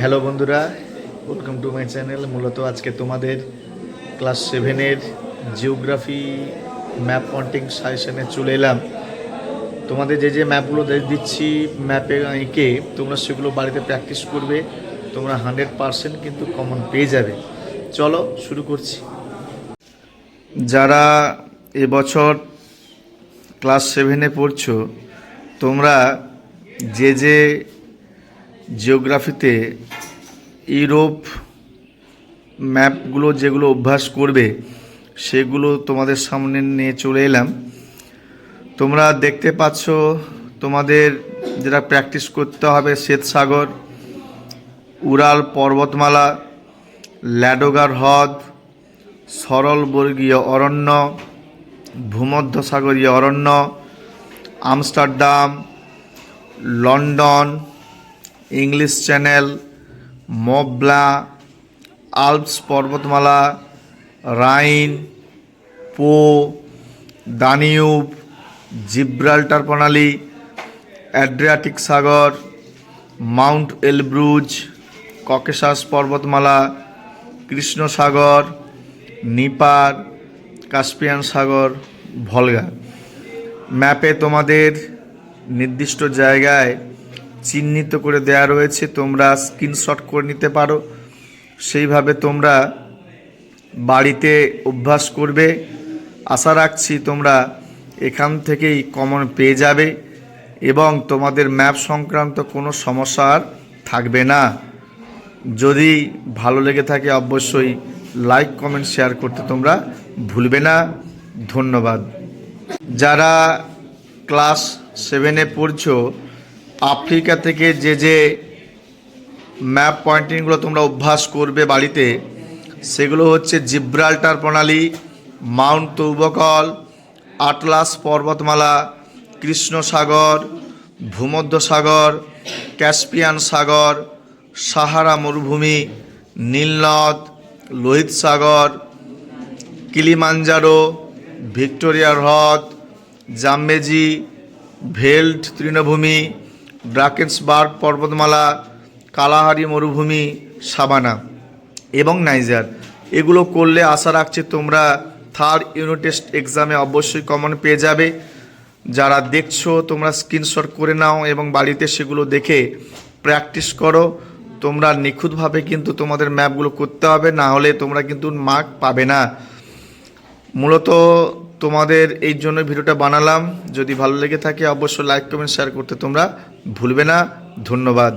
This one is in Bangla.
হ্যালো বন্ধুরা। ওয়েলকাম টু মাই চ্যানেল মূলত আজকে তোমাদের ক্লাস সেভেনের জিওগ্রাফি ম্যাপ পন্টিং সাজেশনে চলে এলাম। তোমাদের যে যে ম্যাপগুলো দিচ্ছি ম্যাপে এঁকে, তোমরা সেগুলো বাড়িতে প্র্যাকটিস করবে। তোমরা হান্ড্রেড পারসেন্ট কিন্তু কমন পেয়ে যাবে। চলো শুরু করছি। যারা এবছর ক্লাস সেভেনে পড়ছো, তোমরা যে যে জিওগ্রাফিতে ইউরোপ ম্যাপগুলো যেগুলো অভ্যাস করবে, সেগুলো তোমাদের সামনে নিয়ে চলে এলাম। তোমরা দেখতে পাচ্ছ, তোমাদের যেটা প্র্যাকটিস করতে হবে, শ্বেতসাগর, উড়াল পর্বতমালা, ল্যাডোগার হ্রদ, সরলবর্গীয় অরণ্য, ভূমধ্যসাগরীয় অরণ্য, আমস্টারডাম, লন্ডন ইংলিশ চ্যানেল, মবলা, আলপস পর্বতমালা, রাইন, পো, দানিউব, জিব্রাল্টার প্রণালী, অ্যাড্রিয়াটিক সাগর, মাউন্ট এলব্রুজ, ককেশাস পর্বতমালা কৃষ্ণ সাগর নিপার, কাস্পিয়ান সাগর, ভলগা। ম্যাপে তোমাদের নির্দিষ্ট জায়গায় চিহ্নিত করে দেয়া রয়েছে, তোমরা স্ক্রিনশট করে নিতে পারো। সেইভাবে তোমরা বাড়িতে অভ্যাস করবে। আশা রাখছি তোমরা এখান থেকেই কমন পেয়ে যাবে এবং তোমাদের ম্যাপ সংক্রান্ত কোনো সমস্যা আর থাকবে না। যদি ভালো লেগে থাকে অবশ্যই লাইক কমেন্ট শেয়ার করতে তোমরা ভুলবে না। ধন্যবাদ। যারা ক্লাস সেভেনে পড়ছো আফ্রিকা থেকে যে যে ম্যাপ পয়েন্টিংগুলো তোমরা অভ্যাস করবে বাড়িতে, সেগুলো হচ্ছে জিব্রাল্টার প্রণালী, মাউন্ট তৌবকল, আটলাস পর্বতমালা কৃষ্ণ সাগর ভূমধ্য সাগর ক্যাসপিয়ান সাগর, সাহারা মরুভূমি, নীলনদ, লোহিত সাগর, কিলিমাঞ্জারো, ভিক্টোরিয়া হ্রদ, জাম্বেজি ভেল্ট তৃণভূমি ড্রাকেন্সবার্গ পর্বতমালা, কালাহারি মরুভূমি, সাবানা এবং নাইজার। এগুলো করলে আশা রাখছি তোমরা থার্ড ইউনিট টেস্ট এক্সামে অবশ্যই কমন পেয়ে যাবে। যারা দেখছ, তোমরা স্ক্রিনশট করে নাও এবং বাড়িতে সেগুলো দেখে প্র্যাকটিস করো। তোমরা নিখুঁতভাবে কিন্তু তোমাদের ম্যাপগুলো করতে হবে, না হলে তোমরা কিন্তু মার্ক পাবে না। মূলত তোমাদের এই জন্য ভিডিওটা বানালাম। যদি ভালো লেগে থাকে, অবশ্যই লাইক কমেন্ট শেয়ার করতে তোমরা ভুলবে না। ধন্যবাদ।